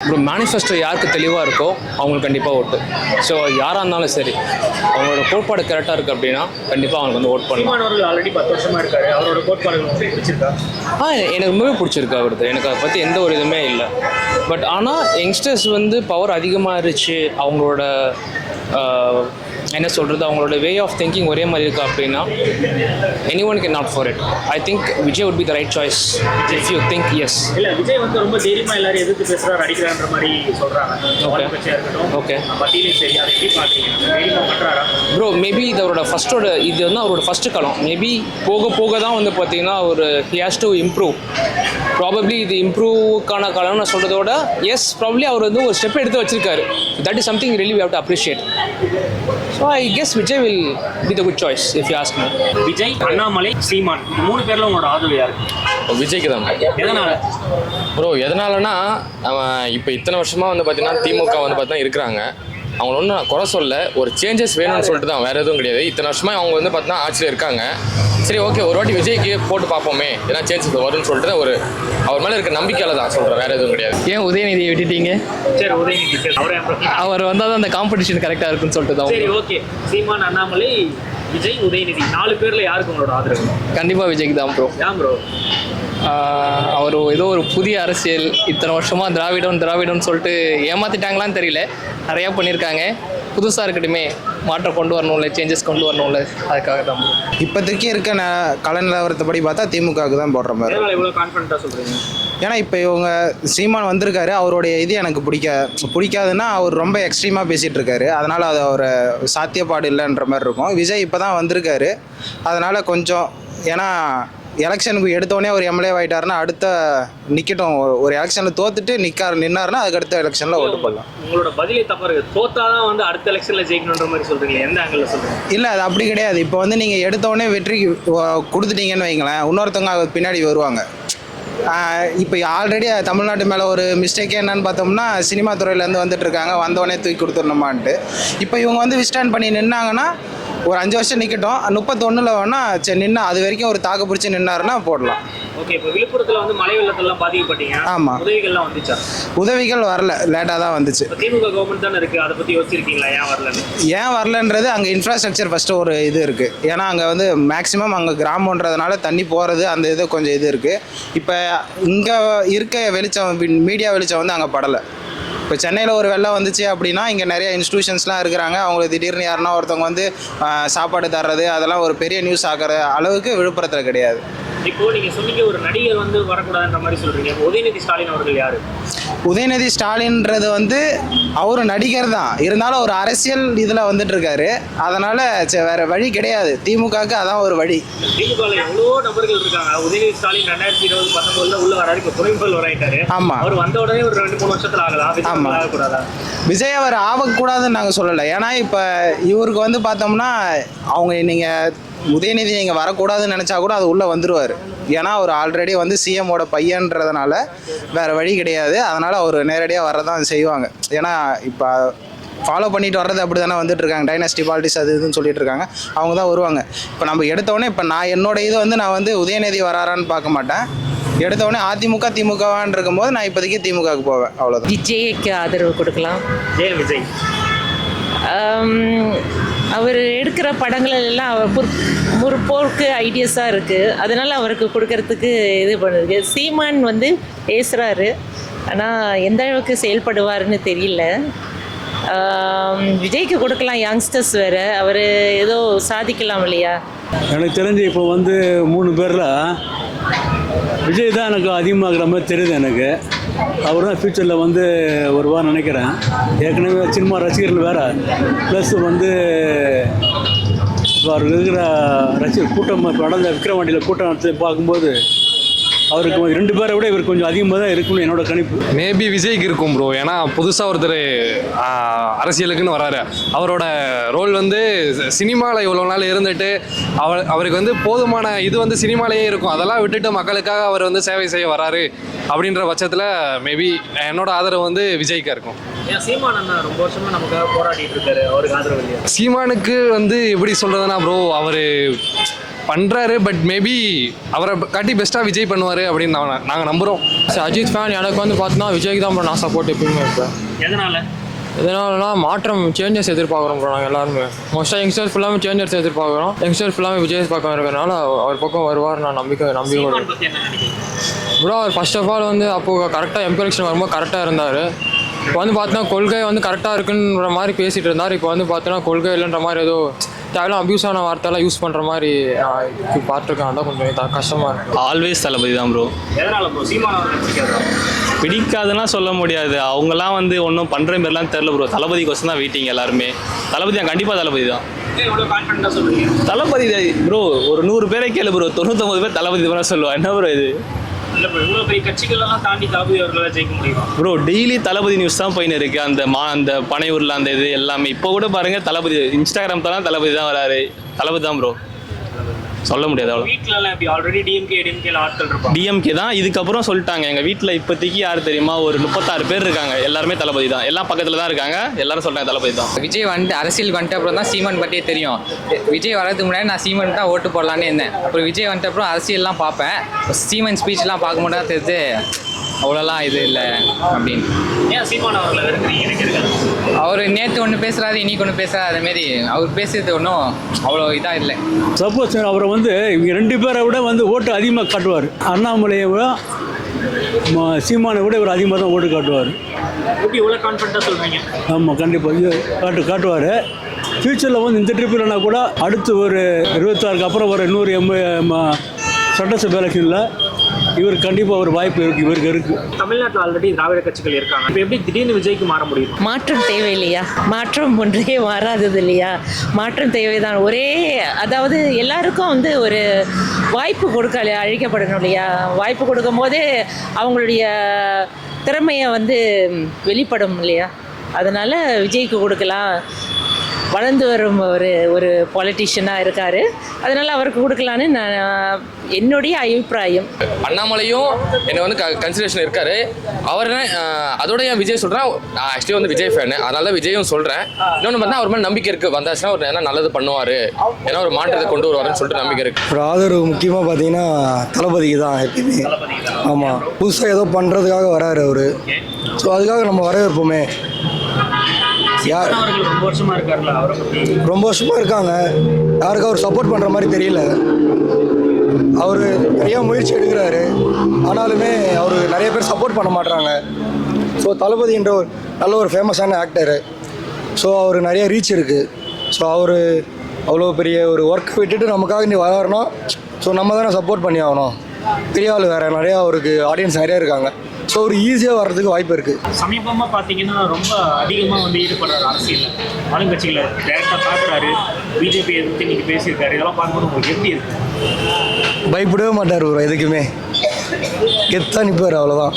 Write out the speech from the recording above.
அப்புறம் மேனிஃபெஸ்டோ யாருக்கு தெளிவாக இருக்கோ அவங்களுக்கு கண்டிப்பாக ஓட்டு ஸோ யாராக இருந்தாலும் சரி அவங்களோட கோட்பாடு கரெக்டாக இருக்குது அப்படின்னா கண்டிப்பாக அவங்களுக்கு வந்து ஓட் பண்ணலாம். அவர்கள் ஆல்ரெடி பத்து வருஷமா இருக்காரு. அவரோட பிடிச்சிருக்கா? ஆ எனக்கு ரொம்பவே பிடிச்சிருக்கு அவருக்கு எனக்கு அதை பற்றி எந்த ஒரு இதுவுமே இல்லை. பட் ஆனால் யங்ஸ்டர்ஸ் வந்து பவர் அதிகமாகிருச்சு அவங்களோட ஆஹ், என்ன சொல்கிறது அவங்களோட வே ஆஃப் திங்கிங் ஒரே மாதிரி இருக்கா அப்படின்னா any one can not for it I think Vijay would be the right choice if you think yes இல்ல விஜய் வந்து ரொம்ப தைரியமா எல்லாரும் எதிர்த்து பேசுறாரு அடிக்கிறான்ற மாதிரி தைரியமா பண்றாரா? ப்ரோ மேபி இது அவரோட ஃபஸ்ட்டோட இது வந்து அவரோட ஃபஸ்ட்டு காலம் மேபி போக போக தான் வந்து பார்த்தீங்கன்னா ஒரு he has to improve probably இது இம்ப்ரூவ்க்கான காலம்னு நான் சொல்கிறதோட எஸ் ப்ராபப்ளி அவர் வந்து ஒரு ஸ்டெப் எடுத்து வச்சிருக்காரு. That is something really we have to appreciate. So I guess Vijay will be the good choice if you ask me Vijay Annamalai Seeman இந்த மூணு பேர்ல உங்களோட ஆதரவு யாருக்கு விஜய்க்கு தான். எதனால? ப்ரோ எதனாலனா அவன் இப்போ இத்தனை வருஷமாக வந்து பார்த்தீங்கன்னா திமுக வந்து பார்த்தீங்கன்னா இருக்கிறாங்க. அவங்கள ஒன்றும் குறை சொல்ல ஒரு சேஞ்சஸ் வேணும்னு சொல்லிட்டு தான் வேறு எதுவும் கிடையாது. இத்தனை வருஷமாக அவங்க வந்து பார்த்தீங்கன்னா ஆட்சியில் இருக்காங்க. சரி ஓகே ஒரு வாட்டி விஜய்க்கு போட்டு பார்ப்போமே. ஏன்னா சேஞ்சஸ் வரும்னு சொல்லிட்டு ஒரு அவர் மேலே இருக்க நம்பிக்கையால தான் சொல்கிறேன் வேறு எதுவும் கிடையாது. ஏன் உதயநிதியை விட்டுட்டீங்க? சரி உதயநிதி. அவரே வந்தால் தான் அந்த காம்படிஷன் கரெக்டாக இருக்குன்னு சொல்லிட்டு தான் சரி ஓகே சீமான் அண்ணாமலை விஜய் உதயநிதி. நாலு பேர்ல யாருக்கு உங்களோட ஆதரவு? கண்டிப்பாக விஜய்க்கு தான் ப்ரோ ஏன் ப்ரோ அவர் ஏதோ ஒரு புதிய அரசியல் இத்தனை வருஷமாக திராவிடம் திராவிடம்னு சொல்லிட்டு ஏமாத்திட்டாங்களான்னு தெரியல. நிறையா பண்ணியிருக்காங்க புதுசாக இருக்கட்டுமே மாற்றம் கொண்டு வரணும்ல சேஞ்சஸ் கொண்டு வரணும்ல அதுக்காக தான். இப்போதைக்கு இருக்க ந கல நிலவரத்தைப்படி பார்த்தா திமுகவுக்கு தான் போடுற மாதிரி. ஏன்னா இப்போ இவங்க சீமான் வந்திருக்காரு அவருடைய இது எனக்கு பிடிக்க பிடிக்காதுன்னா அவர் ரொம்ப எக்ஸ்ட்ரீமாக பேசிகிட்டு இருக்காரு அதனால் அது அவர் சாத்தியப்பாடு இல்லைன்ற மாதிரி இருக்கும். விஜய் இப்போ தான் வந்திருக்காரு. அதனால் கொஞ்சம் ஏன்னா எலெக்ஷனுக்கு எடுத்தோடனே ஒரு எம்எல்ஏ ஆகிட்டாருன்னா அடுத்த நிற்கட்டும் ஒரு எலெக்ஷனில் தோத்துட்டு நிற்காரு நின்னாருன்னா அதுக்கு அடுத்த எலெக்ஷனில் ஓட்டு போடலாம். உங்களோட பதிலே தப்பா இருக்கு. தோத்தாதான் வந்து அடுத்த எலெக்ஷன்ல ஜெயிக்கணுன்ற மாதிரி சொல்றீங்க எந்த ஆங்கிள் சொல்றீங்க? இல்லை அது அப்படி கிடையாது. இப்போ வந்து நீங்கள் எடுத்தோடனே வெற்றி கொடுத்துட்டீங்கன்னு வைங்களேன் இன்னொருத்தவங்க பின்னாடி வருவாங்க. இப்போ ஆல்ரெடி தமிழ்நாட்டு மேலே ஒரு மிஸ்டேக்கே என்னன்னு பார்த்தோம்னா சினிமா துறையிலேருந்து வந்துட்டு இருக்காங்க வந்தோடனே தூக்கி கொடுத்துடணுமான்ட்டு. இப்போ இவங்க வந்து விஸ்டாண்ட் பண்ணி நின்னாங்கன்னா ஒரு அஞ்சு வருஷம் நிற்கட்டும் முப்பத்தொன்னில் வேணால் சரி நின்னா அது வரைக்கும் ஒரு தாக்கு பிடிச்சி நின்னாருன்னா போடலாம். ஓகே இப்போ விழுப்புரத்துல வந்து மழை வெள்ளத்தெல்லாம் பாதிக்கப்பட்டீங்க. ஆமா. உதவிகள்லாம் வந்துச்சா? உதவிகள் வரல. லேட்டாக தான் வந்துச்சு. திமுக கவர்மெண்ட் தானே இருக்கு? அதை பத்தி யோசிச்சிருக்கீங்களா? ஏன் வரலன்னு? ஏன் வரலன்றது அங்கே இன்ஃப்ராஸ்ட்ரக்சர் ஃபஸ்ட்டு ஒரு இது இருக்குது ஏன்னா அங்கே வந்து மேக்ஸிமம் அங்கே கிராமன்றதுனால தண்ணி போகிறது அந்த இது கொஞ்சம் இது இருக்குது இப்போ இங்கே இருக்க வெளிச்சம் மீடியா வெளிச்சம் வந்து அங்கே படலை. இப்போ சென்னையில் ஒரு வெள்ளம் வந்துச்சு அப்படின்னா இங்கே நிறைய இன்ஸ்டியூஷன்ஸ்லாம் இருக்கிறாங்க. அவங்களுக்கு திடீர்னு யாருன்னா ஒருத்தவங்க வந்து சாப்பாடு தர்றது அதெல்லாம் ஒரு பெரிய நியூஸ் ஆகிற அளவுக்கு விழுப்புரத்தில் கிடையாது. இப்போ நீங்கள் சொன்னீங்க ஒரு நடிகர் வந்து வரக்கூடாதுன்ற மாதிரி சொல்கிறீங்க உதயநிதி ஸ்டாலின் அவர்கள் யார்? உதயநிதி ஸ்டாலின்ன்றது வந்து அவர் நடிகர் தான். இருந்தாலும் ஒரு அரசியல் இதில் வந்துட்டு இருக்காரு அதனால் வேறு வழி கிடையாது. திமுகவுக்கு அதான் ஒரு வழி. திமுகல எவ்வளவோ நபர்கள் இருக்காங்க? உதயநிதி ஸ்டாலின் ரெண்டாயிரத்தி இருபது பத்தொன்பதுல உள்ள வராரு இப்போ துணை முதல்வர் ஆயிட்டாரு. ஆமா. அவர் வந்த உடனே ஒரு ரெண்டு மூணு வருஷத்துல ஆகலாம் விஜய் ஆமா. விஜய் அவர் ஆகக்கூடாதுன்னு நாங்கள் சொல்லலை. ஏன்னா இப்போ இவருக்கு வந்து பார்த்தோம்னா அவங்க நீங்கள் உதயநிதி நீங்கள் வரக்கூடாதுன்னு நினச்சா கூட அது உள்ளே வந்துடுவார் ஏன்னா அவர் ஆல்ரெடி வந்து சிஎம்மோட பையன்றதுனால வேறு வழி கிடையாது. அதனால் அவர் நேரடியாக வரதான் செய்வாங்க. ஏன்னா இப்போ ஃபாலோ பண்ணிட்டு வர்றது அப்படி தானே வந்துட்டு இருக்காங்க. டைனஸ்டி பாலிட்டிக்ஸ் அது இதுன்னு சொல்லிட்டு இருக்காங்க. அவங்க தான் வருவாங்க. இப்போ நம்ம எடுத்தோடனே இப்போ நான் என்னோட இது வந்து நான் வந்து உதயநிதி வராரான்னு பார்க்க மாட்டேன். எடுத்தோடனே அதிமுக திமுகவான்னு இருக்கும்போது நான் இப்போதைக்கு திமுகவுக்கு போவேன். அவ்வளோதான் விஜய்க்கு ஆதரவு கொடுக்கலாம். விஜய் அவர் எடுக்கிற படங்கள் எல்லாம் அவர் புற் முற்போக்கு ஐடியாஸாக இருக்குது அதனால் அவருக்கு கொடுக்கறதுக்கு இது பண்ணுது. சீமான் வந்து பேசுகிறாரு ஆனால் எந்த அளவுக்கு செயல்படுவாருன்னு தெரியல. விஜய்க்கு கொடுக்கலாம் யங்ஸ்டர்ஸ் வேறு. அவர் ஏதோ சாதிக்கலாம் இல்லையா? எனக்கு தெரிஞ்சு இப்போ வந்து மூணு பேரில் விஜய் தான் எனக்கு அதிகமாகிற மாதிரி தெரியுது எனக்கு. அவர் தான் ஃப்யூச்சரில் வந்து வருவார் நினைக்கிறேன். ஏற்கனவே சினிமா ரசிகர்கள் வேறு. ப்ளஸ் வந்து இப்போ அவர் இருக்கிற ரசிகர் கூட்டம் இப்போ நடந்த விக்ரவாண்டியில் கூட்டம் நடத்தி பார்க்கும்போது அவருக்கு ரெண்டு பேரை விட இவர் கொஞ்சம் அதிகமாக தான் இருக்கும்னு என்னோட கணிப்பு. மேபி விஜய்க்கு இருக்கும் ப்ரோ ஏன்னா புதுசாக ஒருத்தர் அரசியலுக்குன்னு வராரு. அவரோட ரோல் வந்து சினிமாவில் இவ்வளோ நாள் இருந்துட்டு அவர் அவருக்கு வந்து போதுமான இது வந்து சினிமாலேயே இருக்கும். அதெல்லாம் விட்டுட்டு மக்களுக்காக அவர் வந்து சேவை செய்ய வராரு அப்படின்ற பட்சத்தில் மேபி என்னோட ஆதரவு வந்து விஜய்க்கா இருக்கும். ஏன் சீமான் அண்ணா ரொம்ப வருஷமா நமக்காக போராடிட்டு இருக்காரு. அவருக்கு ஆதரவு இல்லையா? சீமானுக்கு வந்து எப்படி சொல்கிறதுனா ப்ரோ அவர் பண்ணுறாரு பட் மேபி அவரை காட்டி பெஸ்ட்டாக விஜய் பண்ணுவார் அப்படின்னு நான் நாங்கள் நம்புகிறோம் அஜித் ஃபேன் எனக்கு வந்து பார்த்தீங்கன்னா விஜய்க்கு தான் நான் சப்போர்ட் எப்பயுமே இருப்பேன். எதனால? இதனாலனா மாற்றம் சேஞ்சஸ் எதிர்பார்க்குறோம் ப்ரோ நாங்கள் எல்லாருமே. மோஸ்ட்டாக யங்ஸ்டர்ஸ் ஃபுல்லாமே சேஞ்சஸ் எதிர்பார்க்குறோம். யங்ஸ்டர்ஸ் ஃபுல்லாமே விஜய் பக்கம் இருக்கிறனால அவர் பக்கம் வருவார் நான் நம்பிக்கை நினைக்கிறீங்க? ப்ரோ அவர் ஃபர்ஸ்ட் ஆஃப் ஆல் வந்து அப்போது கரெக்டாக எம்பி எலெக்ஷன் வரும்போது கரெக்டாக இருந்தார். இப்போ வந்து பார்த்தீங்கன்னா கொள்கை வந்து கரெக்டாக இருக்குன்ற மாதிரி பேசிகிட்டு இருந்தார். இப்போ வந்து பார்த்தீங்கன்னா கொள்கை இல்லைன்ற மாதிரி ஏதோ தேவையில்லாம் அபியூஸ் ஆன வார்த்தைலாம் யூஸ் பண்ணுற மாதிரி பார்த்துருக்கேன். அதான் கொஞ்சம் இதா- கஷ்டமா இருக்கு. ஆல்வேஸ் தளபதி தான் ப்ரோ எதனால பிடிக்காதுன்னா சொல்ல முடியாது. அவங்கெல்லாம் வந்து ஒன்றும் பண்ணுற மாதிரிலாம் தெரில ப்ரோ தளபதிக்கோசம் தான் வெயிட்டிங் எல்லாருமே. தளபதி தான் கண்டிப்பாக தளபதி தான். தளபதி ப்ரோ ஒரு நூறு பேரை கேளு ப்ரோ தொண்ணூத்தொம்பது பேர் தளபதி தான் சொல்லுவா. என்ன ப்ரோ இது? இல்லை ப்ரோ இவ்வளோ பெரிய கட்சிகளெல்லாம் தாண்டி தளபதி அவர்களால் ஜெயிக்க முடியுமா? ப்ரோ டெய்லி தளபதி நியூஸ் தான் போயின்னு இருக்கு. அந்த மா அந்த பனையூரில் அந்த இது எல்லாமே. இப்போ கூட பாருங்க தளபதி இன்ஸ்டாகிராம் தான் தளபதி தான் வராரு. தளபதி தான் ப்ரோ சொல்ல முடியாது அவ்வளோ வீட்டிலலாம் எப்படி? ஆல்ரெடி டிஎம்கே டிஎம்கேல ஆட்கள் இருப்பாங்க. டிஎம்கே தான் இதுக்கப்புறம் சொல்லிட்டாங்க. எங்கள் வீட்டில் இப்போதைக்கு யார் தெரியுமா? ஒரு முப்பத்தாறு பேர் இருக்காங்க. எல்லாருமே தளபதி தான். எல்லாம் பக்கத்தில் தான் இருக்காங்க. எல்லாரும் சொல்லிட்டாங்க தளபதி தான். விஜய் வந்து அரசியல் வந்துட்ட அப்புறம் தான் சீமான் பற்றியே தெரியும். விஜய் வரதுக்கு முன்னாடி நான் சீமான் தான் ஓட்டு போடலான்னு இருந்தேன். அப்புறம் விஜய் வந்துட்ட அப்புறம் அரசியல்லாம் பார்ப்பேன். சீமன் ஸ்பீச்லாம் பார்க்கும்போது தான் தெரிஞ்சு அவ்வளோலாம் இது இல்லை அப்படின்னு. அவர் நேற்று ஒன்று பேசுகிறாரு இன்னைக்கு ஒன்று பேசுகிறாரு அதுமாரி அவர் பேசுறது ஒன்றும் அவ்வளோ இதாக இல்லை. சப்போஸ் அவரை வந்து இவங்க ரெண்டு பேரை விட வந்து ஓட்டு அதிகமாக காட்டுவார். அண்ணாமலையை விட சீமானை விட இவர் அதிகமாக தான் ஓட்டு காட்டுவார். இவ்வளோ கான்ஃபிடண்ட்டாக சொல்றீங்க? ஆமாம் கண்டிப்பாக இது காட்டு காட்டுவார். ஃப்யூச்சரில் வந்து இந்த ட்ரிப் இல்லைனா கூட அடுத்து ஒரு இருபத்தாறுக்கு அப்புறம் ஒரு இன்னொரு எம் சட்டசபை எலெக்ஷனில் இவருக்கு கண்டிப்பாக ஒரு வாய்ப்பு இருக்குது இவருக்கு இருக்குது தமிழ்நாட்டில் ஆல்ரெடி திராவிட கட்சிகள் இருக்காங்க. இப்போ எப்படி திடீர்னு விஜய்க்கு மாற முடியும்? மாற்றம் தேவை இல்லையா மாற்றம் ஒன்றே மாறாதது இல்லையா? மாற்றம் தேவைதான். ஒரே அதாவது எல்லாருக்கும் வந்து ஒரு வாய்ப்பு கொடுக்க அழிக்கப்படணும் இல்லையா? வாய்ப்பு கொடுக்கும்போது அவங்களுடைய திறமையை வந்து வெளிப்படும் இல்லையா? அதனால் விஜய்க்கு கொடுக்கலாம். வளர்ந்து வரும் ஒரு ஒரு பொலிட்டிஷியனாக இருக்கார். அதனால் அவருக்கு கொடுக்கலான்னு நான் என்னுடைய அபிப்பிராயம். அண்ணாமலையும் என்னை வந்து கன்சிடரேஷன் இருக்காரு. அவர் அதோட ஏன் விஜய் சொல்கிறேன் நான் ஆக்சுவலி வந்து விஜய் ஃபேனு அதனால தான் விஜயும் சொல்கிறேன் இன்னொன்று பார்த்தா அவர் மேலே நம்பிக்கை இருக்குது வந்தாச்சுன்னா அவர் என்ன நல்லது பண்ணுவார். ஏன்னா ஒரு மாற்றத்தை கொண்டு வருவாருன்னு சொல்லிட்டு நம்பிக்கை இருக்குது ஒரு ஆதரவு முக்கியமாக பார்த்தீங்கன்னா தளபதிக்கு தான் எப்பயுமே. ஆமாம் புதுசாக ஏதோ பண்ணுறதுக்காக வராரு அவர். ஸோ அதுக்காக நம்ம வரவேற்போமே. யார்? ரொம்ப வருஷமா இருக்காருல்ல அவரை பற்றி ரொம்ப வருஷமாக இருக்காங்க. யாருக்கும் அவர் சப்போர்ட் பண்ணுற மாதிரி தெரியல. அவர் நிறைய முயற்சி எடுக்கிறாரு. ஆனாலுமே அவர் நிறைய பேர் சப்போர்ட் பண்ண மாட்றாங்க. ஸோ தளபதின்ற ஒரு நல்ல ஒரு ஃபேமஸான ஆக்டரு ஸோ அவர் நிறைய ரீச் இருக்குது ஸோ அவர் அவ்வளோ பெரிய ஒரு ஒர்க் விட்டுட்டு நமக்காக நீ வராருன்னா ஸோ நம்ம தானே சப்போர்ட் பண்ணி ஆகணும். பெரிய ஆள் வேறு நிறையா அவருக்கு ஆடியன்ஸ் நிறைய இருக்காங்க. ஸோ ஒரு ஈஸியாக வர்றதுக்கு வாய்ப்பு இருக்குது சமீபமாக பார்த்தீங்கன்னா ரொம்ப அதிகமாக வந்து ஈடுபடுறாரு அரசியலில். ஆளுங்கட்சிகளை டேரெக்டாக பார்க்குறாரு பிஜேபி எதிர்த்து இன்னைக்கு பேசியிருக்காரு. இதெல்லாம் பார்க்கும்போது உங்களுக்கு எப்படி இருக்கு? பயப்படவே மாட்டார் ஒரு எதுக்குமே. கெத்தாக நிற்பார் அவ்வளோதான்